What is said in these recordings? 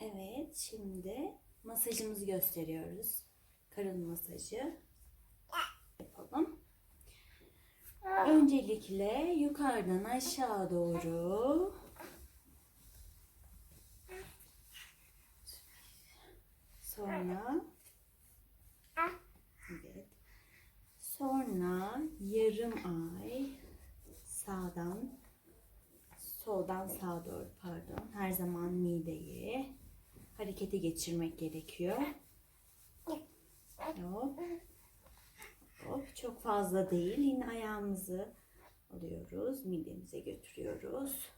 Evet, şimdi masajımızı gösteriyoruz. Karın masajı yapalım. Öncelikle yukarıdan aşağı doğru sonra evet sonra yarım ay sağdan soldan sağa doğru pardon her zaman mideyi harekete geçirmek gerekiyor. Hop. Hop. Çok fazla değil. Yine ayağımızı alıyoruz. Midemize götürüyoruz.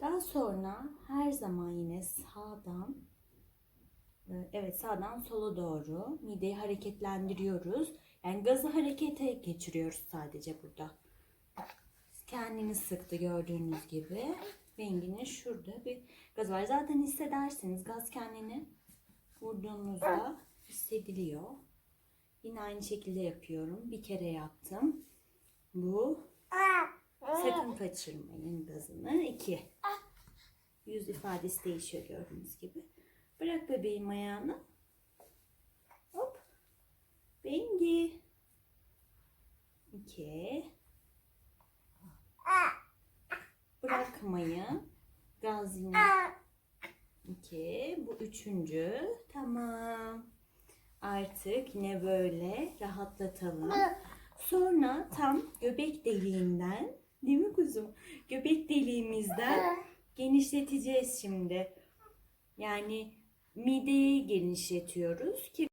Daha sonra her zaman yine sağdan evet sağdan sola doğru mideyi hareketlendiriyoruz. Yani gazı harekete geçiriyoruz sadece burada. Kendini sıktı gördüğünüz gibi. Bengi'nin şurada bir gaz var. Zaten hissedersiniz gaz kendini vurduğunuzda hissediliyor. Yine aynı şekilde yapıyorum. Bir kere yaptım. Bu sakın kaçırmayın gazını. İki. Yüz ifadesi değişiyor gördüğünüz gibi. Bırak bebeğim ayağını. Hop. Bengi. İki. Bırakmayın. Gaz yine. İki. Bu üçüncü. Tamam. Artık yine böyle rahatlatalım. Sonra tam göbek deliğinden değil mi kuzum? Göbek deliğimizden genişleteceğiz şimdi. Yani mideyi genişletiyoruz ki